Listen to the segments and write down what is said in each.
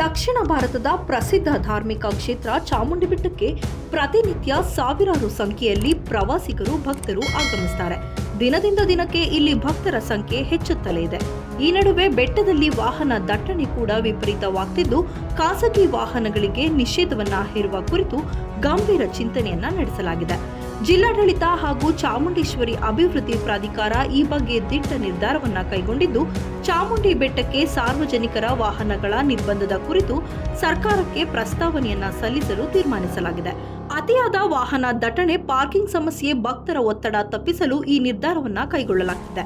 ದಕ್ಷಿಣ ಭಾರತದ ಪ್ರಸಿದ್ಧ ಧಾರ್ಮಿಕ ಕ್ಷೇತ್ರ ಚಾಮುಂಡಿ ಬೆಟ್ಟಕ್ಕೆ ಪ್ರತಿನಿತ್ಯ ಸಾವಿರಾರು ಸಂಖ್ಯೆಯಲ್ಲಿ ಪ್ರವಾಸಿಗರು ಭಕ್ತರು ಆಗಮಿಸುತ್ತಾರೆ ದಿನದಿಂದ ದಿನಕ್ಕೆ ಇಲ್ಲಿ ಭಕ್ತರ ಸಂಖ್ಯೆ ಹೆಚ್ಚುತ್ತಲೇ ಇದೆ. ಈ ನಡುವೆ ಬೆಟ್ಟದಲ್ಲಿ ವಾಹನ ದಟ್ಟಣೆ ಕೂಡ ವಿಪರೀತವಾಗ್ತಿದ್ದು, ಖಾಸಗಿ ವಾಹನಗಳಿಗೆ ನಿಷೇಧವನ್ನ ಹೇರುವ ಕುರಿತು ಗಂಭೀರ ಚಿಂತನೆಯನ್ನ ನಡೆಸಲಾಗಿದೆ. ಜಿಲ್ಲಾಡಳಿತ ಹಾಗೂ ಚಾಮುಂಡೇಶ್ವರಿ ಅಭಿವೃದ್ಧಿ ಪ್ರಾಧಿಕಾರ ಈ ಬಗ್ಗೆ ದಿಟ್ಟ ನಿರ್ಧಾರವನ್ನ ಕೈಗೊಂಡಿದ್ದು, ಚಾಮುಂಡಿ ಬೆಟ್ಟಕ್ಕೆ ಸಾರ್ವಜನಿಕರ ವಾಹನಗಳ ನಿರ್ಬಂಧದ ಕುರಿತು ಸರ್ಕಾರಕ್ಕೆ ಪ್ರಸ್ತಾವನೆಯನ್ನ ಸಲ್ಲಿಸಲು ತೀರ್ಮಾನಿಸಲಾಗಿದೆ. ಅತಿಯಾದ ವಾಹನ ದಟ್ಟಣೆ, ಪಾರ್ಕಿಂಗ್ ಸಮಸ್ಯೆ, ಭಕ್ತರ ಒತ್ತಡ ತಪ್ಪಿಸಲು ಈ ನಿರ್ಧಾರವನ್ನ ಕೈಗೊಳ್ಳಲಾಗಿದೆ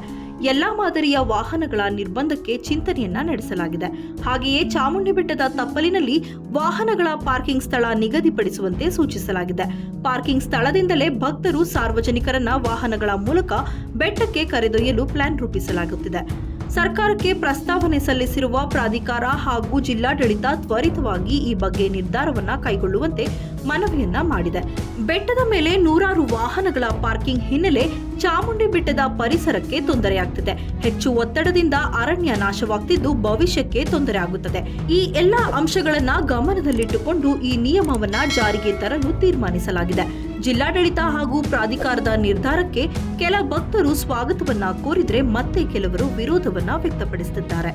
ಎಲ್ಲಾ ಮಾದರಿಯ ವಾಹನಗಳ ನಿರ್ಬಂಧಕ್ಕೆ ಚಿಂತನೆಯನ್ನ ನಡೆಸಲಾಗಿದೆ. ಹಾಗೆಯೇ ಚಾಮುಂಡಿ ಬೆಟ್ಟದ ತಪ್ಪಲಿನಲ್ಲಿ ವಾಹನಗಳ ಪಾರ್ಕಿಂಗ್ ಸ್ಥಳ ನಿಗದಿಪಡಿಸುವಂತೆ ಸೂಚಿಸಲಾಗಿದೆ. ಪಾರ್ಕಿಂಗ್ ಸ್ಥಳದಿಂದಲೇ ಭಕ್ತರು ಸಾರ್ವಜನಿಕರನ್ನ ವಾಹನಗಳ ಮೂಲಕ ಬೆಟ್ಟಕ್ಕೆ ಕರೆದೊಯ್ಯಲು ಪ್ಲಾನ್ ರೂಪಿಸಲಾಗುತ್ತಿದೆ. ಸರ್ಕಾರಕ್ಕೆ ಪ್ರಸ್ತಾವನೆ ಸಲ್ಲಿಸಿರುವ ಪ್ರಾಧಿಕಾರ ಹಾಗೂ ಜಿಲ್ಲಾಡಳಿತ ತ್ವರಿತವಾಗಿ ಈ ಬಗ್ಗೆ ನಿರ್ಧಾರವನ್ನ ಕೈಗೊಳ್ಳುವಂತೆ ಮನವಿಯನ್ನ ಮಾಡಿದೆ. ಬೆಟ್ಟದ ಮೇಲೆ ನೂರಾರು ವಾಹನಗಳ ಪಾರ್ಕಿಂಗ್ ಹಿನ್ನೆಲೆ ಚಾಮುಂಡಿ ಬೆಟ್ಟದ ಪರಿಸರಕ್ಕೆ ತೊಂದರೆಯಾಗ್ತಿದೆ. ಹೆಚ್ಚು ಒತ್ತಡದಿಂದ ಅರಣ್ಯ ನಾಶವಾಗ್ತಿದ್ದು ಭವಿಷ್ಯಕ್ಕೆ ತೊಂದರೆ ಆಗುತ್ತದೆ ಈ ಎಲ್ಲಾ ಅಂಶಗಳನ್ನ ಗಮನದಲ್ಲಿಟ್ಟುಕೊಂಡು ಈ ನಿಯಮವನ್ನ ಜಾರಿಗೆ ತರಲು ತೀರ್ಮಾನಿಸಲಾಗಿದೆ. ಜಿಲ್ಲಾಡಳಿತ ಹಾಗೂ ಪ್ರಾಧಿಕಾರದ ನಿರ್ಧಾರಕ್ಕೆ ಕೆಲ ಭಕ್ತರು ಸ್ವಾಗತವನ್ನ ಕೋರಿದ್ರೆ ಮತ್ತೆ ಕೆಲವರು ವಿರೋಧವನ್ನ ವ್ಯಕ್ತಪಡಿಸುತ್ತಿದ್ದಾರೆ.